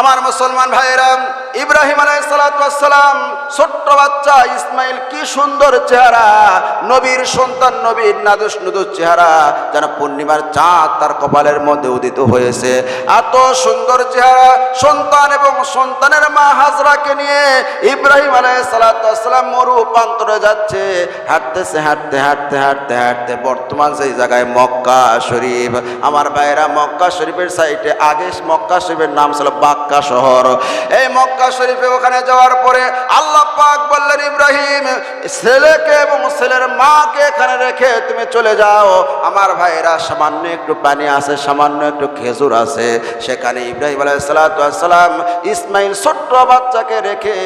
আমার মুসলমান ভাইয়েরাম, ইব্রাহিম আলাইসালাম ছোট্ট বাচ্চা ইসমাইল, কি সুন্দর চেহারা। নবীর সন্তান, নবীর নাদুস নুদুস চেহারা, যেন পূর্ণিমার চাঁদ তার কপালের মধ্যে উদিত হয়েছে। এত সুন্দর চেহারা, সন্তান এবং সন্তানের মা হাজরাকে নিয়ে ইব্রাহিম আলাইসালাম মরু প্রান্তরে যাচ্ছে। হাঁটতেছে, হাঁটতে হাঁটতে হাঁটতে হাঁটতে, বর্তমান সেই জায়গায় মক্কা শরীফ। আমার ভাইয়েরা মক্কা শরীফের সাইডে আগে মক্কা শরীফের নাম ছিল বাক্কা শহর। এই মক্কা শরীফে ওখানে যাওয়ার পরে আল্লাহ পাক বললেন, ইব্রাহিম, ছেলেকে এবং ছেলের মাকে এখানে রেখে তুমি চলে যাও। আমার ভাইয়েরা সামান্য একটু পানি আছে, সামান্য একটু খেজুর আছে। সেখানে ইব্রাহিম আলাই সালাতাম ইসমাইল ছোট্ট বাচ্চাকে রেখে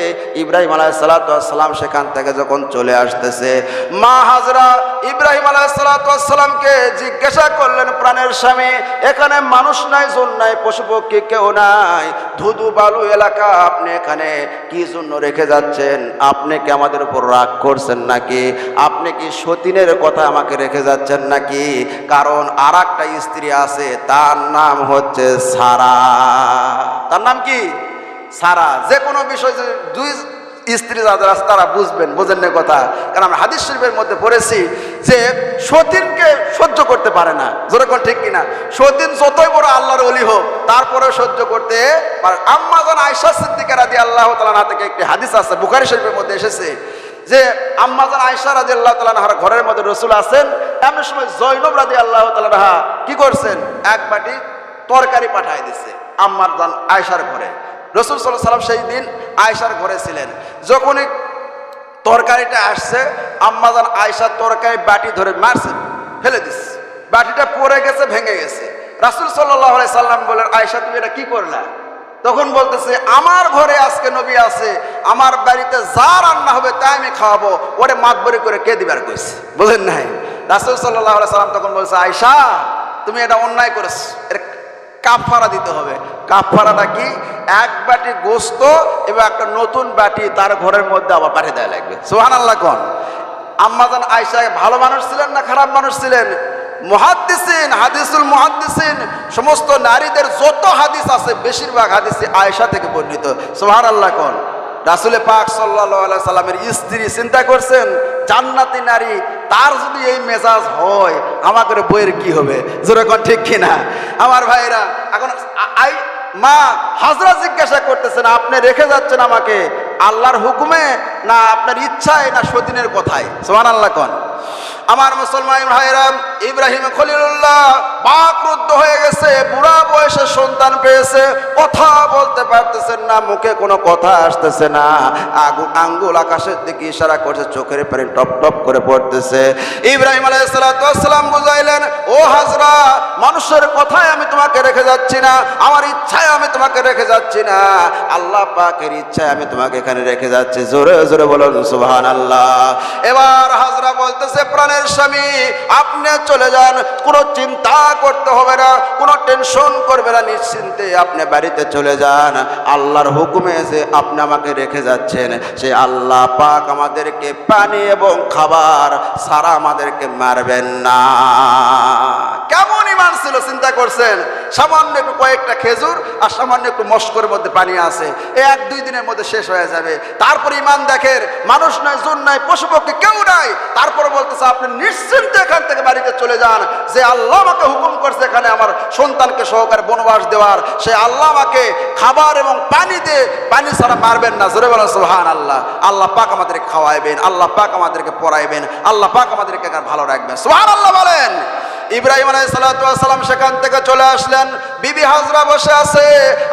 ইব্রাহিম আলাই সালাতাম সেখান থেকে যখন চলে আসতেছে, মা হাজরা ইব্রাহিম আলাই সালাতামকে জিজ্ঞাসা করলেন, প্রাণের স্বামী, এখানে মানুষ নাই, জন নাই পশু পক্ষী কেউ নাই। ধুধু বালু এলাকা, আপনি এখানে কি জন্য রেখে যাচ্ছেন? আপনি কি আমাদের উপর রাগ করছেন নাকি? আপনি কি সতীনের কথা আমাকে রেখে যাচ্ছেন নাকি? কারণ আর একটা স্ত্রী আছে, তার নাম হচ্ছে সারা। তার নাম কি? সারা। যে কোনো বিষয় দুই স্ত্রী যাদের আছে, তারা বুঝবেন, বোঝেন না কথা। কারণ আমরা হাদিস শরীফের মধ্যে পড়েছি যে সতীনকে সহ্য করতে পারে না। যেরকম ঠিক কিনা? সতীন যতই বড় আল্লাহর অলি হোক তারপরে সহ্য করতে পারে আম্মাজান আয়সা সিদ্দিকা রাদি আল্লাহ তালা থেকে একটি হাদিস আছে, বুখারি শরীফের মধ্যে এসেছে যে আম্মাজান আয়সা রাজি আল্লাহ তালাহার ঘরের মধ্যে রসুল আছেন, এমন সময় জৈনব রাজি আল্লাহ তালাহা কি করছেন? এক বাটি তরকারি পাঠায় দিচ্ছে আম্মাজান আয়সার ঘরে। রসুল সাল্লাহ সাল্লাম সেই দিন আয়সার ঘরে ছিলেন। যখনই তরকারিটা আসছে আম্মাজান আয়সার তরকারি বাটি ধরে মারছে, ফেলে দিস। বাটিটা পড়ে গেছে, ভেঙে গেছে। রাসুল সাল্লাহ সাল্লাম বলেন আয়সা তুমি এটা কি করলা? তখন বলতেছে, আমার ঘরে আজকে নবী আছে, আমার বাড়িতে যা রান্না হবে তাই আমি খাওয়াবো। ওরে মাতবরি করে কে দিবার কইছে? বুঝলেন নাই? রাসুল সাল্লাহ সাল্লাম তখন বলছে আয়সা তুমি এটা অন্যায় করেছ এটা কাফারা দিতে হবে। কাফারাটা কি? এক বাটি গোস্ত এবং একটা নতুন বাটি তার ঘরের মধ্যে আবার পাঠিয়ে দেওয়া লাগবে। সোহান আল্লাহ কন আম্মাজান আয়সা ভালো মানুষ ছিলেন না খারাপ মানুষ ছিলেন? মহাদ্দিসিন, হাদিসুল মহাদ্দিসিন, সমস্ত নারীদের যত হাদিস আছে, বেশিরভাগ হাদিসই আয়সা থেকে বর্ণিত। সোহান আল্লাহ কন? রাসুলে পাক সাল্লাহ সাল্লামের স্ত্রী চিন্তা করছেন, জান্নাতি নারী, তার যদি এই মেজাজ হয়, আমাদের বইয়ের কি হবে? যেরকম ঠিক কিনা? আমার ভাইরা, এখন আই, মা হাজরা জিজ্ঞাসা করতেছেন, আপনি রেখে যাচ্ছেন আমাকে আল্লাহর হুকুমে না আপনার ইচ্ছায় না সতীনের কথায়? সোমান আল্লাহ কন। আমার মুসলমান ভাইরাম ইব্রাহিম খলিলুল্লাহ বাকরুদ্ধ হয়ে গেছে, বুড়া বয়সে সন্তান পেয়েছে, কথা বলতে পারতেছেন না, মুখে কোনো কথা আসতেছে না। আগু, আঙ্গুল আকাশের দিকে ইশারা করছে, চোখের পানি টপ টপ করে পড়তেছে। ইব্রাহিম আলাইসালাম বুঝাইলেন, ও হাজরা, মানুষের কথায় আমি তোমাকে রেখে যাচ্ছি না, আমার ইচ্ছায় আমি তোমাকে রেখে যাচ্ছি না। আল্লাহ পাকের ইচ্ছায় আমি তোমাকে এখানে রেখে যাচ্ছি। জোরে জোরে বলুন সুবহান আল্লাহ এবার হাজরা বলতেছে, প্রাণের স্বামী, আপনি চলে যান, কোনো চিন্তা করতে হবে না, কোনো টেনশন করবে না, নিশ্চিন্তে আপনি বাড়িতে চলে যান। আল্লাহর হুকুমে এসে আপনি আমাকে রেখে যাচ্ছেন, সে আল্লাহ পাক আমাদেরকে পানি এবং খাবার সারা আমাদেরকে মারবেন না। কেমন ইমান ছিল, চিন্তা করছেন? সামান্য একটু কয়েকটা খেজুর আর সামান্য একটু মস্করের মধ্যে পানি আছে। এই এক দুই দিনের মধ্যে শেষ হয়ে যাবে। তারপর ইমান দেখেন, মানুষ নয়, জুন নাই পশু পক্ষী কেউ নাই। তারপরে বলতেছে, আপনি নিশ্চিন্তে এখান থেকে বাড়িতে চলে যান। যে আল্লাহ আমাকে হুকুম করছে এখানে আমার সন্তানকে সহকারে বনবাস দেওয়ার, সে আল্লাহ আমাকে খাবার এবং পানি দিয়ে পানি ছাড়া মারবেন না। জোরে বলেন সুহান আল্লাহ আল্লাহ পাক আমাদেরকে খাওয়াইবেন, আল্লাহ পাক আমাদেরকে পড়াইবেন, আল্লাহ পাক আমাদেরকে ভালো রাখবেন। সুহান আল্লাহ বলেন। ইব্রাহিম আলাইসালাম সেখান থেকে চলে আসলেন। বিবি হাজরা বসে আছে,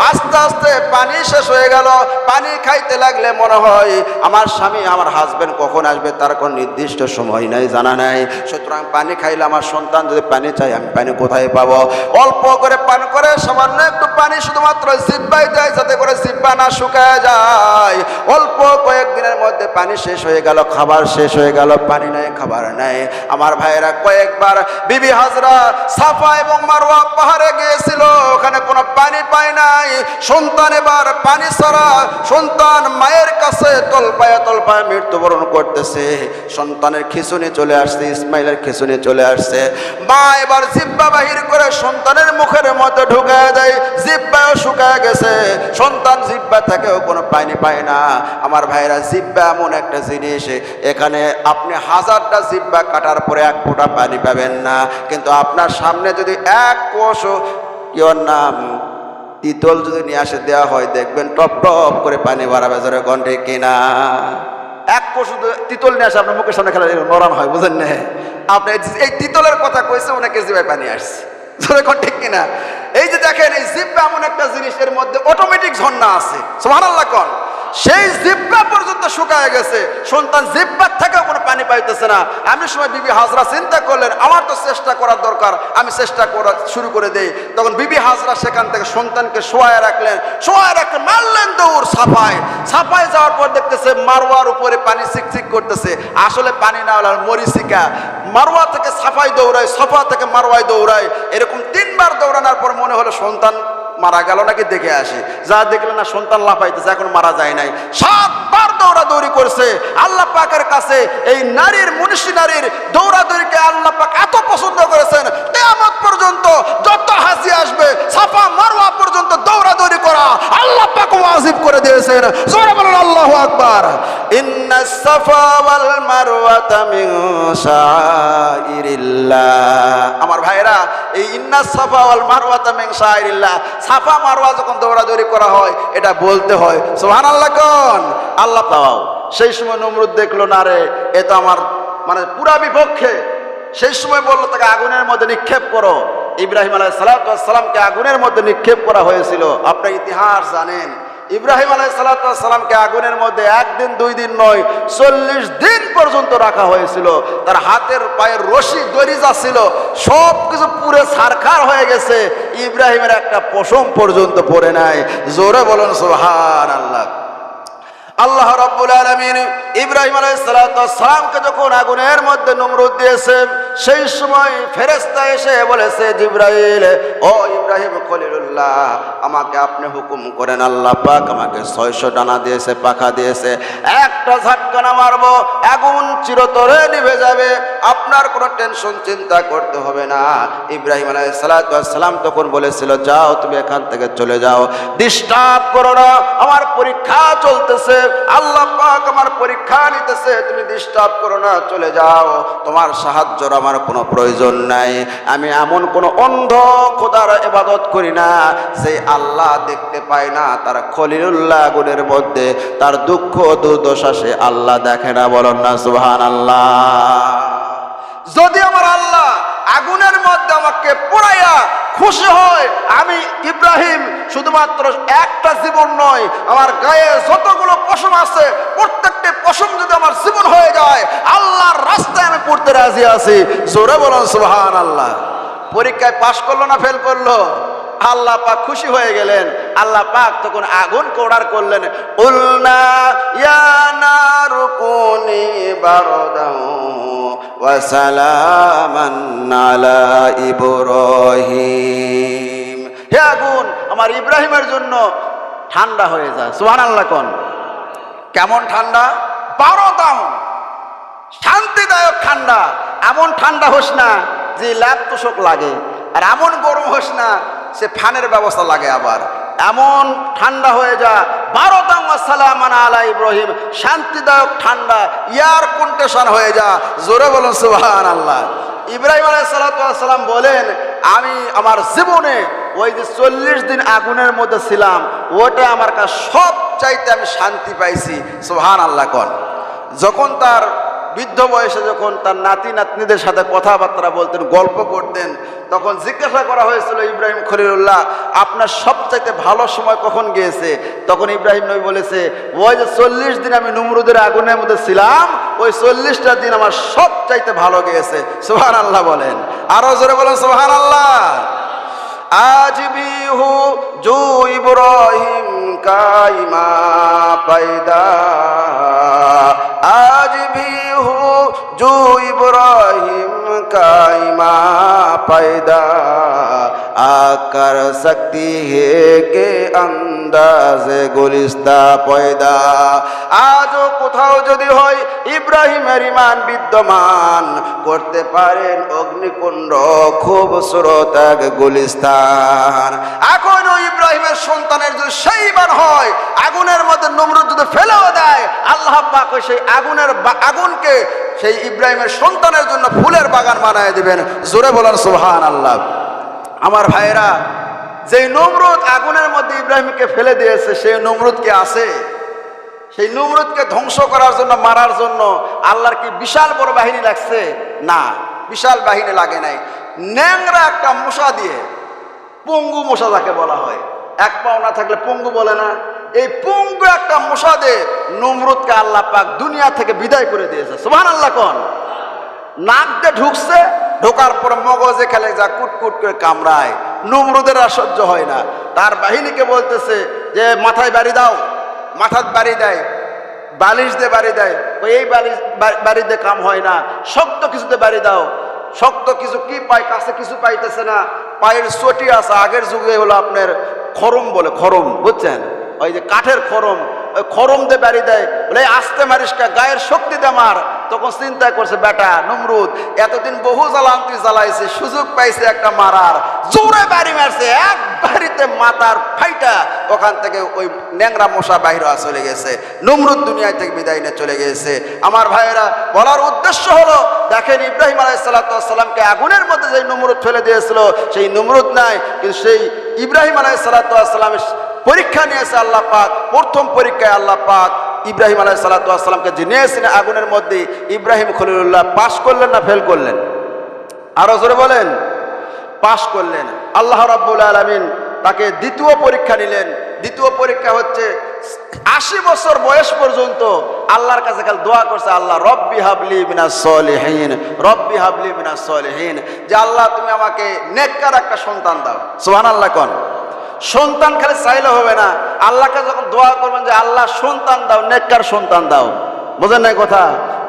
আস্তে আস্তে পানি শেষ হয়ে গেল। পানি খাইতে লাগলে মনে হয়, আমার স্বামী, আমার হাজবেন্ড কখন আসবে? তার কোনো নির্দিষ্ট সময় নাই, জানা নাই। সুতরাং পানি খাইলে আমার সন্তান যদি পানি চাই আমি পানি কোথায় পাবো? অল্প করে পান করে, সামান্য একটু পানি শুধুমাত্র জিব্বাই দেয়, যাতে করে জিব্বা না শুকায় যায়। অল্প কয়েকদিনের মধ্যে পানি শেষ হয়ে গেল, খাবার শেষ হয়ে গেল, পানি নাই, খাবার নাই। আমার ভাইয়েরা কয়েকবার বিবি হাজরা সাফা এবং মারোয়া পাহাড়ে গিয়েছিল, ওখানে কোনো পানি পায় নাই। সন্তান এবার পানি ছাড়া সন্তান মায়ের কাছে তলপায়া তলপায়া মৃত্যুবরণ করতেছে। সন্তানের খিচুনি চলে আসছে, ইসমাইলের খিচুনি চলে আসছে। মা এবার জিব্বা বাহির করে সন্তানের মুখের মধ্যে ঢুকায় দেয় জিব্বাও শুকায় গেছে। সন্তান জিব্বা থেকেও কোনো পানি পায় না। আমার ভাইরা, জিব্বা এমন একটা জিনিস, এখানে আপনি হাজারটা জিব্বা কাটার পরে এক ফোঁটা পানি পাবেন না। কিন্তু আপনার সামনে যদি এক কোষ ওর নাম তিতল যদি নিয়ে আসে দেওয়া হয়, দেখবেন টপ টপ করে পানি বাড়াবে, জোরে গন্ডে কিনা? এক পশু তিতল নিয়ে আসে, আপনার মুখের সামনে খেলা নরম হয়, বুঝেন না? আপনি এই- তিতলের কথা কইছে, অনেকে জিবাই পানি আসছে, জোরে ঠিক কিনা? এই যে দেখেন, এই জিব্বা এমন একটা জিনিসের মধ্যে অটোমেটিক ঝর্ণা আছে সোহানাল্লাহ কন। সেই জিব্বা পর্যন্ত শুকায় গেছে। সন্তান জিব্বার থেকেও কোনো পানি পাইতেছে না। আমি সময় বিবি হাজরা চিন্তা করলেন, আমার তো চেষ্টা করার দরকার, আমি চেষ্টা করা শুরু করে দেই। তখন বিবি হাজরা সেখান থেকে সন্তানকে শোয়ায় রাখলেন। শোয়ায় রাখলেন মারলেন দৌড়, সাফায়। সাফায় যাওয়ার পর দেখতেছে মারোয়ার উপরে পানি চিকচিক করতেছে। আসলে পানি না হলে মরিচিকা। মারোয়া থেকে সাফাই দৌড়ায়, সাফা থেকে মারোয়ায় দৌড়ায়। এরকম তিনবার দৌড়ানোর পর মনে হলো সন্তান মারা গেল নাকি দেখে আসে। যা দেখলে না সন্তান লাফাইতেছে, এখন মারা যায় নাই। সাতবার দৌড়াদৌড়ি করছে, আল্লাহ পাকের কাছে এই নারীর, মনীষী নারীর দৌড়াদৌড়িকে আল্লাহ পাক এত পছন্দ করেছেন তেমন পর্যন্ত যত হাসি আসবে, সাফা মারওয়া পর্যন্ত দৌড়াদৌড়ি করা আল্লাহ পাক ওয়াজিব করে দিয়েছেন। জোরে বলুন আল্লাহু আকবার। আমার ভাইরা এই ইন্না সাফা ওয়াল মারওয়াতা মিন সাফা মারওয়া যখন দৌড়াদৌড়ি করা হয়, এটা বলতে হয়, সুবহানাল্লাহ কোন? আল্লাহ পাওয়াও। সেই সময় নমরুদ দেখল, না রে, এ তো আমার মানে পুরা বিপক্ষে। সেই সময় বলল, তাকে আগুনের মধ্যে নিক্ষেপ করো। ইব্রাহিম আলাই সালাতামকে আগুনের মধ্যে নিক্ষেপ করা হয়েছিল। আপনার ইতিহাস জানেন। ইব্রাহিম আলাই সালাতামকে আগুনের মধ্যে একদিন, দুই দিন নয়, চল্লিশ দিন পর্যন্ত রাখা হয়েছিল। তার হাতের পায়ের রশি দড়িজা ছিল। সব কিছু পুরে সারখার হয়ে গেছে। ইব্রাহিমের একটা পশম পর্যন্ত পড়ে নাই। জোরে বলুন সোহান আল্লাহ আল্লাহ রাব্বুল আলামিন ইব্রাহিম আলাইহিস সালামকে যখন আগুনের মধ্যে নমরুদ দিয়েছে সেই সময় ফেরেশতা এসে বলেছে, জিব্রাইল, ও ইব্রাহিম খলিলুল্লাহ, আমাকে আপনি হুকুম করেন, আল্লাহ পাক আমাকে ছয়শো ডানা দিয়েছে, পাখা দিয়েছে। একটা ঝটকানা মারবো, আগুন চিরতরে নিভে যাবে, আপনার কোনো টেনশন, চিন্তা করতে হবে না। ইব্রাহিম আলাইহিস সালাম তখন বলেছিল, যাও, তুমি এখান থেকে চলে যাও। ডিস্টার্ব করো না, আমার পরীক্ষা চলতেছে। আল্লাহ পাক আমার পরীক্ষা নিতেছে, তুমি ডিস্টার্ব করো না, চলে যাও। তোমার সাহায্যর আমার কোনো প্রয়োজন নাই। আমি এমন কোনো অন্ধ খোদার এবাদত করি না, যে আল্লাহ দেখতে পায় না, তার খলিলুল্লাহ গুণের মধ্যে, তার দুঃখ দুর্দশা সে আল্লাহ দেখে না, বলন না সুহান আল্লাহ যদি আমার আল্লাহ আগুনের মধ্যে আমাকে পোড়াইয়া খুশি হয়। আমি ইব্রাহিম শুধুমাত্র একটা জীবন নয়, আমার গায়ে যতগুলো পশম আছে, প্রত্যেকটি পশম যদি আমার জীবন হয়ে যায়, আল্লাহর রাস্তায় আমি পড়তে রাজি আছি। জোরে বলুন সুবহান আল্লাহ পরীক্ষায় পাশ করল না ফেল করল? আল্লাহ পাক খুশি হয়ে গেলেন। আল্লাহ পাক তখন আগুন কোড়ার করলেন। উল্না, ইয়া নারুকুনি বারদাও হে আগুন, আমার ইব্রাহিমের জন্য ঠান্ডা হয়ে যায়। সুবহানাল্লাহ কোন। কেমন ঠান্ডা? বারো দাম। শান্তিদায়ক ঠান্ডা। এমন ঠান্ডা হোস না যে ল্যাব তোষক লাগে। আর এমন গরম হোস না, সে ফ্যানের ব্যবস্থা লাগে আবার। এমন ঠান্ডা হয়ে যা বারো সালাম আলা ইব্রাহিম। শান্তিদায়ক ঠান্ডা ইয়ার কন্টেশন হয়ে যা জোরে বলুন সুবাহান আল্লাহ ইব্রাহিম আলাইসালাম বলেন, আমি আমার জীবনে ওই যে চল্লিশ দিন আগুনের মধ্যে ছিলাম ওটা আমার কাছে সব চাইতে আমি শান্তি পাইছি। সুহান আল্লাহ কন। যখন তার বৃদ্ধ বয়সে যখন তার নাতি নাতনিদের সাথে কথাবার্তা বলতেন, গল্প করতেন, তখন জিজ্ঞাসা করা হয়েছিল, ইব্রাহিম খলিলুল্লাহ, আপনার সবচাইতে ভালো সময় কখন গিয়েছে? তখন ইব্রাহিম নবী বলেছে, ওই যে চল্লিশ দিন আমি নুমরুদের আগুনের মধ্যে ছিলাম, ওই চল্লিশটা দিন আমার সবচাইতে ভালো গিয়েছে। সোহান আল্লাহ বলেন। আরও জোরে বলেন সোহান আল্লাহ আজ বিহু জু ইব্রাহিম কাইমা পাইদা আজ জু ইব্রাহিম কাইমা পাইদা आकर सकती है के अंदाजे গুলিস্তা পয়দা আজও কোথাও যদি হয় ইব্রাহিমের ইমান বিদ্যমান করতে পারেন অগ্নিকুণ্ড খুব স্রোত এক গুলিস্তান এখনো ইব্রাহিমের সন্তানের যদি সেই ইমান হয় আগুনের মধ্যে নমরুদ যদি ফেলেও দেয় আল্লাহ পাক ওই সেই আগুনের বা- আগুনকে সেই ইব্রাহিমের সন্তানের জন্য ফুলের বাগান বানায় দিবেন জোরে বলার সুবহান আল্লাহ আমার ভাইরা যেই নমরুদ আগুনের মধ্যে ইব্রাহিমকে ফেলে দিয়েছে, সেই নমরুদ কি আছে? সেই নমরুদকে ধ্বংস করার জন্য, মারার জন্য আল্লাহর কি বিশাল বড় বাহিনী লাগছে? না, বিশাল বাহিনী লাগে নাই। ন্যাংরা একটা মশা দিয়ে পঙ্গু মশা যাকে বলা হয়। এক পাও না থাকলে পঙ্গু বলে না। এই পঙ্গু একটা মশা দিয়ে নমরুদকে আল্লাহ পাক দুনিয়া থেকে বিদায় করে দিয়েছে। সোহান আল্লাহ কন? নাক দিয়ে ঢুকছে ঢোকার পর মগজে খেলে যা কুটকুট করে কামড়ায়। নমরুদের সহ্য হয় না। তার বাহিনীকে বলতেছে যে, মাথায় বাড়ি দাও। মাথার বাড়ি দেয়, বালিশ দিয়ে বাড়ি দেয়। এই বালিশ বা- বাড়ি দিয়ে কাম হয় না। শক্ত কিছুতে বাড়ি দাও। শক্ত কিছু কি পায়, কাছে কিছু পাইতেছে না। পায়ের চটি আছে, আগের যুগে হলো আপনার খরম বলে, খরম, বুঝছেন? ওই যে কাঠের খরম। খরম দিয়ে বাড়ি দেয়। বলে, "এই আস্তে মারিস গায়ের শক্তি দে মার তখন চিন্তা করছে, বেটা, নমরুদ, এতদিন বহু জ্বালান তুই জ্বালাইছে সুযোগ পাইছে একটা মারার। জোরে বাড়ি মারছে, এক বাড়িতে মাথার ফাইটা ওখান থেকে ওই ন্যাংরা মশা বাইরে চলে গেছে। নমরুদ দুনিয়া থেকে বিদায় নিয়ে চলে গেছে। আমার ভাইয়েরা, বলার উদ্দেশ্য হলো, দেখেন ইব্রাহিম আলাইসালাতামকে আগুনের মধ্যে যে নমরুদ ফেলে দিয়েছিল, সেই নমরুদ নাই, কিন্তু সেই ইব্রাহিম আলাইসালাতামের পরীক্ষা নিয়েছে আল্লাহ পাক, প্রথম পরীক্ষায় আল্লাহ পাক ইব্রাহিম আলাই সালাতামকে যে নিয়েছিলেন আগুনের মধ্যে, ইব্রাহিম খলিলুল্লাহ পাশ করলেন না ফেল করলেন? আরও জোরে বলেন, পাশ করলেন। আল্লাহ রাব্বুল আলমিন তাকে দ্বিতীয় পরীক্ষা নিলেন। দ্বিতীয় পরীক্ষা হচ্ছে আশি বছর বয়স পর্যন্ত আল্লাহর কাছে খালি দোয়া করছে, আল্লাহ, রব্বি হাবলি মিনা সলিহীন, রব্বি হাবলি মিনা সলিহীন। যে আল্লাহ, তুমি আমাকে নেককার একটা সন্তান দাও। সোহান আল্লাহ কন। সন্তান খালি চাইলে হবে না। আল্লাহকে যখন দোয়া করবেন যে, আল্লাহ, সন্তান দাও, নেককার সন্তান দাও। বোঝেন নাই কথা?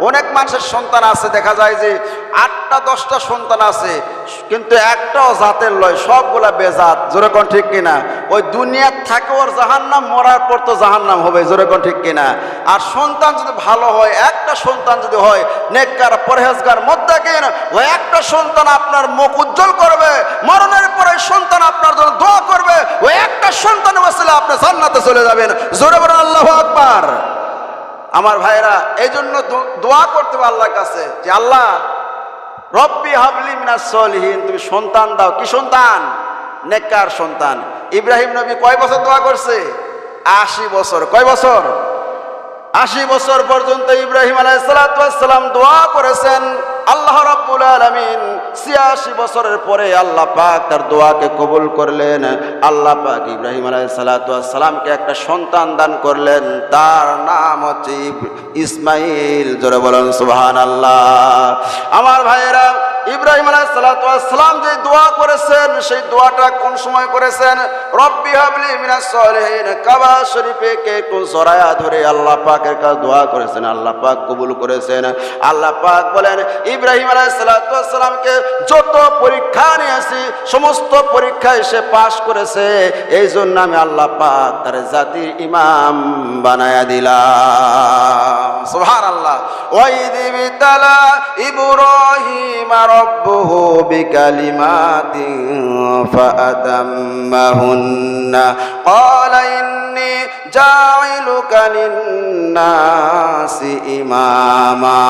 অনেক মানুষের সন্তান আছে, দেখা যায় যে, আটটা, দশটা সন্তান আছে, কিন্তু একটাও জাতের লয়, সবগুলা বেজাত। কোন ঠিক কিনা? ওই দুনিয়ার থাকে ওর জাহান্নাম, মরার পর তো জাহান্নাম হবে, জোরে কোন ঠিক কিনা? আর সন্তান যদি ভালো হয়, একটা সন্তান যদি হয়, নেককার, পরহেজগার মধ্যে মদ্দাকিন ওই একটা সন্তান আপনার মুখ উজ্জ্বল করবে, মরণের পরে সন্তান আপনার জন্য দোয়া করবে সন্তান বসলে আপনি জান্নাতে চলে যাবেন। জোরে বলেন, আল্লাহ আকবার। আমার ভাইরা এই জন্য দোয়া করতে হবে আল্লাহর কাছে যে, আল্লাহ, রব্বি হাবলি মিনাস সলিহীন। তুমি সন্তান দাও। কি সন্তান? নেককার সন্তান। ইব্রাহিম নবী কয় বছর দোয়া করছে? আশি বছর। কয় বছর? আশি বছর পর্যন্ত ইব্রাহিম আলাইসালাম দোয়া করেছেন। আল্লাহ রাব্বুল আলামিন ছিয়াশি বছরের পরে আল্লাহ পাক তার দোয়াকে কবুল করলেন। আল্লাহ পাক ইব্রাহিম সালামকে একটা সন্তান দান করলেন। তার নাম হচ্ছে ইসমাইল। জোরে বলেন, সুবহানাল্লাহ। আমার ভাইয়েরা ইব্রাহিম আলাইসালাম যে দোয়া করেছেন, সেই দোয়াটা কোন সময় করেছেন? রব্বি হাবলি মিনাস সলিহিন, কাবা শরীফে কে কোন সরায়া ধরে আল্লাহ পাকের কাছে দোয়া করেছেন, আল্লাহ পাক কবুল করেছেন। আল্লাহ পাক বলেন, ইব্রাহিম আলাইসালামকে যত পরীক্ষা নিয়েছি সমস্ত পরীক্ষায় সে পাশ করেছে এই জন্য আমি আল্লাহ পাক তার জাতির ইমাম বানায়া দিলাম। সুবহান আল্লাহ ওয়াইদ বিতালা ইব্রাহিম রব্বুহু বিকালিমাতিন ফাআতাম্মাহুন্না ক্বালা ইন্নী জাইলুকা লিন্নাসি ইমামা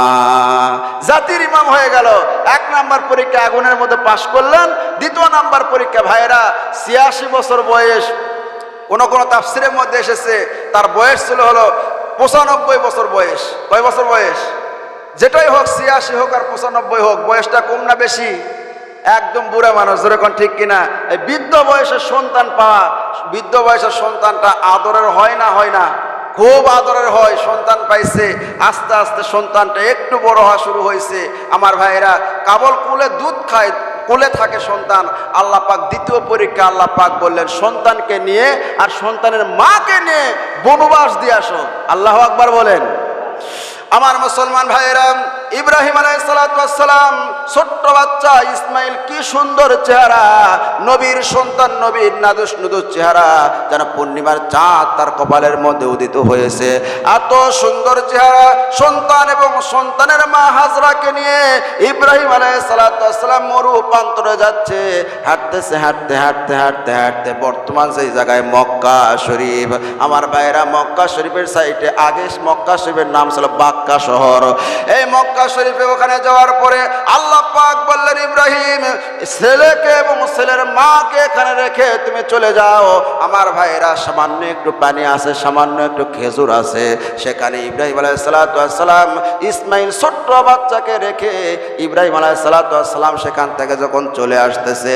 জাতির ইমাম হয়ে গেল। এক নাম্বার পরীক্ষা আগুনের মধ্যে পাশ করলেন। দ্বিতীয় নাম্বার পরীক্ষা ভাইরা, ছিয়াশি বছর বয়স, কোন কোন তাফসিরের মধ্যে এসেছে, তার বয়স ছিল হলো পঁচানব্বই বছর বয়স। কয় বছর বয়স? যেটাই হোক, ছিয়াশি হোক আর পঁচানব্বই হোক, বয়সটা কম না বেশি, একদম বুড়া মানুষ, যেরকম ঠিক কিনা। এই বৃদ্ধ বয়সের সন্তান পাওয়া, বৃদ্ধ বয়সের সন্তানটা আদরের হয় না হয় না, খুব আদরের হয়, সন্তান পাইছে, আস্তে আস্তে সন্তানটা একটু বড় হওয়া শুরু হয়েছে আমার ভাইয়েরা, কাবল কুলে দুধ খায়, কোলে থাকে সন্তান, আল্লাহ পাক দ্বিতীয় পরীক্ষা আল্লাহ পাক বললেন, সন্তানকে নিয়ে আর সন্তানের মাকে নিয়ে বনবাস দিয়ে আসো। আল্লাহ আকবার বলেন। আমার মুসলমান ভাইয়েরা ইব্রাহিম আলাইসালাম ছোট্ট বাচ্চা ইসমাইল, কি সুন্দর চেহারা। নবীর সন্তান, নবীর নাদুস নুদুস চেহারা। যেন পূর্ণিমার চাঁদ তার কপালের মধ্যে উদিত হয়েছে। এত সুন্দর চেহারা সন্তান এবং সন্তানের মা হাজরাকে নিয়ে ইব্রাহিম আলাইসালাম মরু প্রান্তরে যাচ্ছে। হাঁটতেছে, হাঁটতে হাঁটতে হাঁটতে হাঁটতে বর্তমান সেই জায়গায় মক্কা শরীফ। আমার ভাইয়েরা, মক্কা শরীফের সাইডে আগে মক্কা শরীফের নাম ছিল বাক্কা শহর। এই মক্কা শরীফে ওখানে যাওয়ার পরে আল্লাহ পাক বললেন, ইব্রাহিম, ছেলেকে এবং ছেলের মাকে এখানে রেখে তুমি চলে যাও। আমার ভাইয়েরা, সামান্য একটু পানি আছে, সামান্য একটু খেজুর আছে। সেখানে ইব্রাহিম আলাই সালাতাম ইসমাইল ছোট্ট বাচ্চাকে রেখে ইব্রাহিম আলাই সালাতাম সেখান থেকে যখন চলে আসতেছে,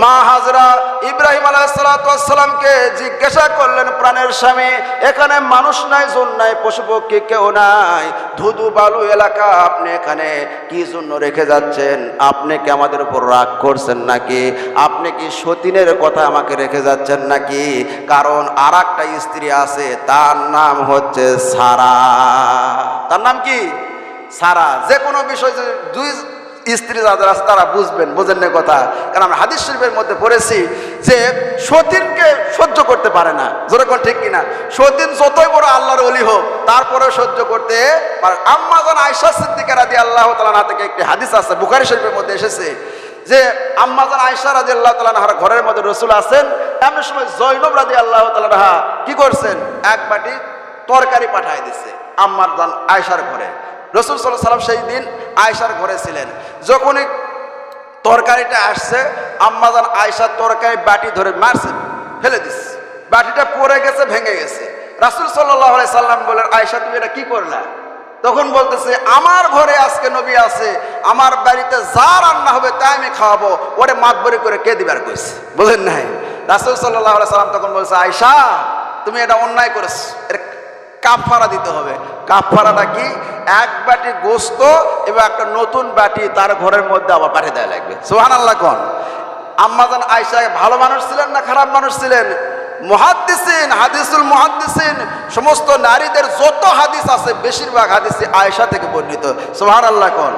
মা হাজরা ইব্রাহিম আলাই সালাতামকে জিজ্ঞাসা করলেন, প্রাণের স্বামী, এখানে মানুষ নাই, জন নাই পশু পক্ষী কেউ নাই। ধুধু বালু এলাকা আপনি এখানে কি জন্য রেখে যাচ্ছেন? আপনি কি আমাদের উপর রাগ করছেন নাকি? আপনি কি সতীনের কথা আমাকে রেখে যাচ্ছেন নাকি? কারণ আর একটা স্ত্রী আছে, তার নাম হচ্ছে সারা। তার নাম কি? সারা। যে কোনো বিষয় দুই স্ত্রী যাদের আছে, তারা বুঝবেন, বোঝেন না কথা। কারণ আমরা হাদিস শরীফের মধ্যে পড়েছি যে সতীনকে সহ্য করতে পারে না। যেরকম ঠিক কিনা? সতীন যতই বড় আল্লাহর অলি হোক তারপরে সহ্য করতে পারে আম্মা যেন আয়সা সিদ্দিকা রাদি আল্লাহ তালা থেকে একটি হাদিস আছে, বুখারি শরীফের মধ্যে এসেছে যে আম্মাজান আয়সা রাজি আল্লাহ তালাহার ঘরের মধ্যে রসুল আছেন। এমন সময় জৈনব রাজি আল্লাহ তালাহা কি করছেন? এক বাটি তরকারি পাঠায় দিছে আম্মার জান আয়সার ঘরে। রসুল সাল্লাহ সাল্লাম সেই দিন আয়সার ঘরে ছিলেন। যখনই তরকারিটা আসছে আম্মাজান আয়সার তরকারি বাটি ধরে মারছে, ফেলে দিস বাটিটা পড়ে গেছে, ভেঙে গেছে। রাসুল সাল্লাহ সাল্লাম বলেন আয়সা তুমি এটা কি করলা? তখন বলতেছে, আমার ঘরে আজকে নবী আছে, আমার বাড়িতে যা রান্না হবে তাই আমি খাওয়াবো। ওরে মাতবরি করে কে দিবার কইছে? বুঝেন নাই। রাসুল সাল্লাহ সাল্লাম তখন বলছে আয়সা তুমি এটা অন্যায় করেছ। এর কাফারা দিতে হবে। কাফারাটা কি? এক বাটি গোস্ত এবং একটা নতুন বাটি তার ঘরের মধ্যে আবার পাঠিয়ে দেওয়া লাগবে। সোহান আল্লাহ কন আম্মাজান আয়সা ভালো মানুষ ছিলেন না খারাপ মানুষ ছিলেন? মহাদ্দিসিন, হাদিসুল মহাদ্দিসিন, সমস্ত নারীদের যত হাদিস আছে, বেশিরভাগ হাদিসই আয়সা থেকে বর্ণিত। সোহান আল্লাহ কন?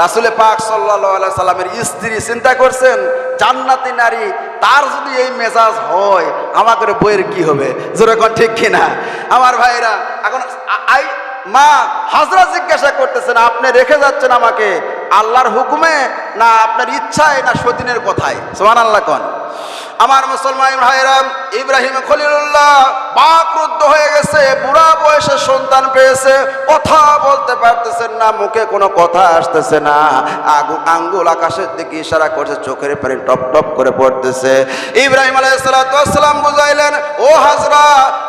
রাসুলে পাক সাল্লাহ সাল্লামের স্ত্রী চিন্তা করছেন, জান্নাতি নারী তার যদি এই মেজাজ হয় আমাদের বইয়ের কি হবে? যেরকম ঠিক কিনা? আমার ভাইরা, এখন আই, মা হাজরা জিজ্ঞাসা করতেছেন, আপনি রেখে যাচ্ছেন আমাকে আল্লাহর হুকুমে না আপনার ইচ্ছায় না সতীনের কথায়? সোহান আল্লাহ কন। আমার মুসলমান ভাইরাম ইব্রাহিম খলিলুল্লাহ বাকরুদ্ধ হয়ে গেছে, বুড়া বয়সে সন্তান পেয়েছে, কথা বলতে পারতেছেন না, মুখে কোনো কথা আসতেছে না। আগু আঙ্গুল আকাশের দিকে ইশারা করছে, চোখের পানি টপ টপ করে পড়তেছে। ইব্রাহিম আলাইসালাম বুঝাইলেন, ও হাজরা,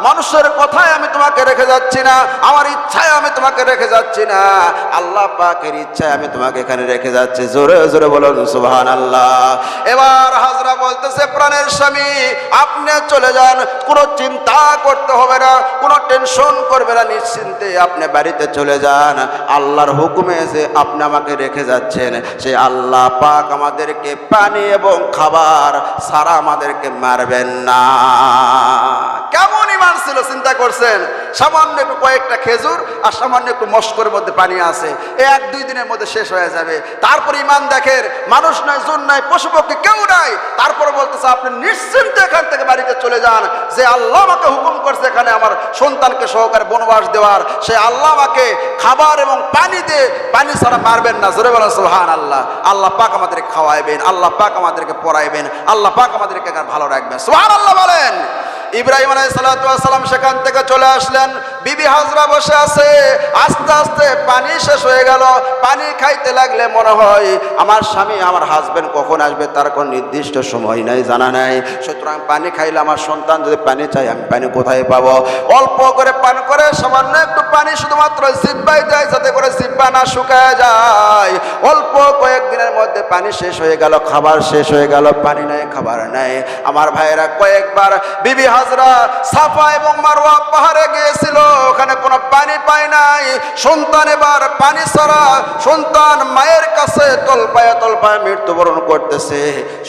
মানুষের কথায় আমি তোমাকে রেখে যাচ্ছি না, আমার ইচ্ছায় আমি তোমাকে রেখে যাচ্ছি না। আল্লাহ পাকের ইচ্ছায় আমি তোমাকে এখানে রেখে যাচ্ছি। জোরে জোরে বলুন সুবহান আল্লাহ এবার হাজরা বলতেছে, প্রাণের স্বামী, আপনি চলে যান, কোনো চিন্তা করতে হবে না, কোনো টেনশন করবে না, নিশ্চিন্তে আপনি বাড়িতে চলে যান। আল্লাহর হুকুমে আপনি আমাকে রেখে যাচ্ছেন, সে আল্লাহ পাক আমাদেরকে পানি এবং খাবার সারা আমাদেরকে মারবেন না। কেমন ইমান ছিল, চিন্তা করছেন? সামান্য একটু কয়েকটা খেজুর আর সামান্য একটু মস্করের মধ্যে পানি আছে। এক দুই দিনের মধ্যে শেষ হয়ে যাবে। তারপর ইমান দেখেন, মানুষ নাই জোর নাই পশু কেউ নাই। তারপরে বলতেছে, আপনি নিশ্চিন্তে এখান থেকে বাড়িতে চলে যান। যে আল্লাহ আমাকে হুকুম করছে এখানে আমার সন্তানকে সহকারে বনবাস দেওয়ার, সে আল্লাহ আমাকে খাবার এবং পানি দিয়ে, পানি ছাড়া মারবেন না। জোরে বলেন সুহান আল্লাহ আল্লাহ পাক আমাদেরকে খাওয়াইবেন, আল্লাহ পাক আমাদেরকে পড়াইবেন, আল্লাহ পাক আমাদেরকে ভালো রাখবেন। সুহান আল্লাহ বলেন। ইব্রাহিম আলাইসালাম সেখান থেকে চলে আসলেন। বিবি হাজরা বসে আছে, আস্তে আস্তে পানি শেষ হয়ে গেল। পানি খাইতে লাগলে মনে হয়, আমার স্বামী, আমার হাজবেন্ড কখন আসবে তার কোনো নির্দিষ্ট সময় নাই, জানা নাই। সুতরাং পানি খাইলে আমার সন্তান, যদি পানি চাই আমি পানি কোথায় পাবো? অল্প করে পান করে, সামান্য একটু পানি শুধুমাত্র জিব্বাই যায় যাতে করে জিব্বা না শুকায় যায়। অল্প কয়েকদিনের মধ্যে পানি শেষ হয়ে গেল, খাবার শেষ হয়ে গেল, পানি নাই, খাবার নাই। আমার ভাইয়েরা কয়েকবার বিবি হাজরা সাফা এবং মারোয়া পাহাড়ে গিয়েছিল। ওখানে কোনো পানি পায় নাই। সন্তান এবার পানি ছাড়া সন্তান মায়ের কাছে তলপায়ে তলপায়ে মৃত্যুবরণ করতেছে।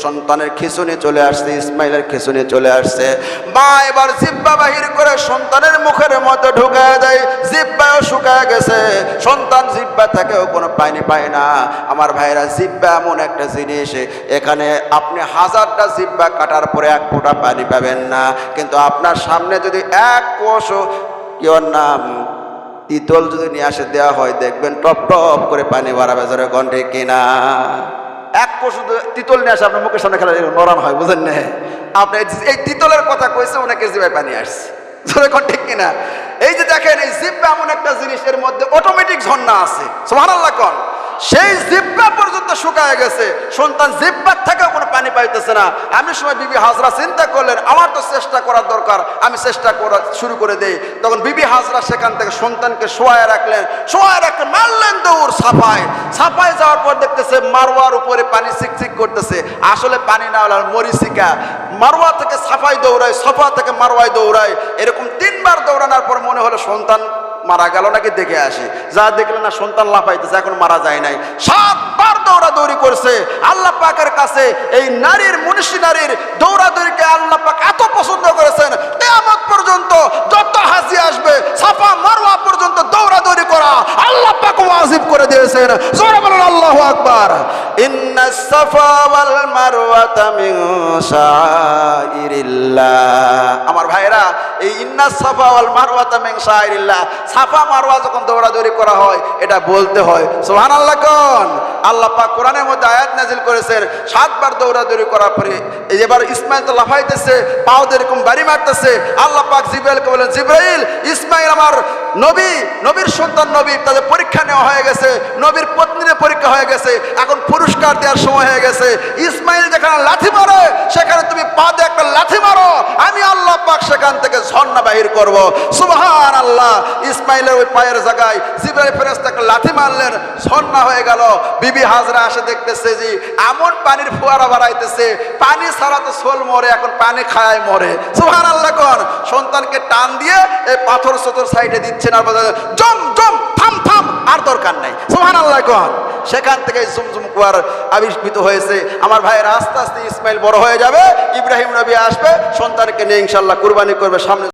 সন্তানের খিচুনি চলে আসছে, ইসমাইলের খিচুনি চলে আসছে। মা এবার জিব্বা বাহির করে সন্তানের মুখের মধ্যে ঢুকায় দেয় জিব্বাও শুকায় গেছে। সন্তান জিব্বা থেকেও কোনো পানি পায় না। আমার ভাইরা জিব্বা এমন একটা জিনিস, এখানে আপনি হাজারটা জিব্বা কাটার পরে এক ফোঁটা পানি পাবেন না। কিন্তু আপনার সামনে যদি এক কোষ কি ওর নাম তিতল যদি নিয়ে আসে দেওয়া হয়, দেখবেন টপ টপ করে পানি বাড়াবে জোরে গন্ডে কিনা। এক পশু তিতল নিয়ে আসে, আপনার মুখের সামনে খেলা নরম হয়, বুঝেন না আপনি এই- তিতলের কথা কইছে কেজি ভাই পানি আসছে। জোরে ঠিক কিনা? এই যে দেখেন, এই জিব্বা এমন একটা জিনিস এর মধ্যে অটোমেটিক ঝর্ণা আছে। সুবহানাল্লাহ কন। সেই জিব্বা পর্যন্ত শুকায় গেছে। সন্তান জিব্বার থেকেও কোনো পানি পাইতেছে না। আমি সময় বিবি হাজরা চিন্তা করলেন, আমার তো চেষ্টা করার দরকার, আমি চেষ্টা করা শুরু করে দেই। তখন বিবি হাজরা সেখান থেকে সন্তানকে শোয়ায় রাখলেন। শোয়ায় রাখলেন মারলেন দৌড় সাফায় সাফায় যাওয়ার পর দেখতেছে মারোয়ার উপরে পানি চিকচিক করতেছে। আসলে পানি না হলে মরিচিকা। মারোয়া থেকে সাফাই দৌড়ায়, সফা থেকে মারোয়ায় দৌড়ায়। এরকম তিনবার দৌড়ানোর পর মনে হলো সন্তান মারা গেল নাকি দেখে আসি। যা দেখলে না সন্তান লাফাইতেছে, এখন মারা যায় নাই। সাতবার দৌড়াদৌড়ি করছে, আল্লাহ পাকের কাছে এই নারীর, মনীষী নারীর দৌড়াদৌড়িকে আল্লাহ পাক ওয়াজিব করে দিয়েছেন জোরে বলুন আল্লাহু আকবার। ইন্না সাফা ওয়াল মারওয়াতা মিন শাইরিল্লাহ। আমার ভাইরা এই ইন্না সাফা ওয়াল সাফা মারওয়া যখন দৌড়াদৌড়ি করা হয়, এটা বলতে হয়। সুবহানাল্লাহ কোন? আল্লাহ পাক কোরআনের মধ্যে আয়াত নাজিল করেছেন, সাতবার দৌড়াদৌড়ি করার পরে এবার ইসমাইল তো লাফাইতেছে, পাও এরকম বাড়ি মারতেছে, আল্লাহ জিব্রাইলকে বলেন, জিব্রাইল, ইসমাইল আমার নবী, নবীর সন্তান নবী, তাদের পরীক্ষা নেওয়া হয়ে গেছে, নবীর পত্নীর পরীক্ষা হয়ে গেছে, এখন পুরস্কার দেওয়ার সময় হয়ে গেছে। ইসমাইল যেখানে লাথি মারে, সেখানে তুমি পা দিয়ে একটা লাথি মারো, আমি আল্লাহ সেখান থেকে ঝর্ণা বাহির করব। আল্লাহ ইসমাইলের ওই পায়ের জায়গায় লাথি মারলেন হয়ে গেল। বিবি হাজরা আসে দেখতেছে যে, এমন পানির বাড়াইতেছে, পানি ছাড়া তো মরে, এখন পানি খায় মরে। আল্লাহ সন্তানকে টান দিয়ে এই পাথর সতর সাইডে দিচ্ছেন আর জম জম, থাম থাম, আর দরকার নাই। সুবহান আল্লাহ সেখান থেকে জুমজুম কুয়ার আবিষ্কৃত হয়েছে। আমার ভাইয়ের, আস্তে আস্তে ইসমাইল বড় হয়ে যাবে, ইব্রাহিম নবী আসবে, সন্তানকে নিয়ে ইনশাল্লাহ কুরবানি করবে সামনে।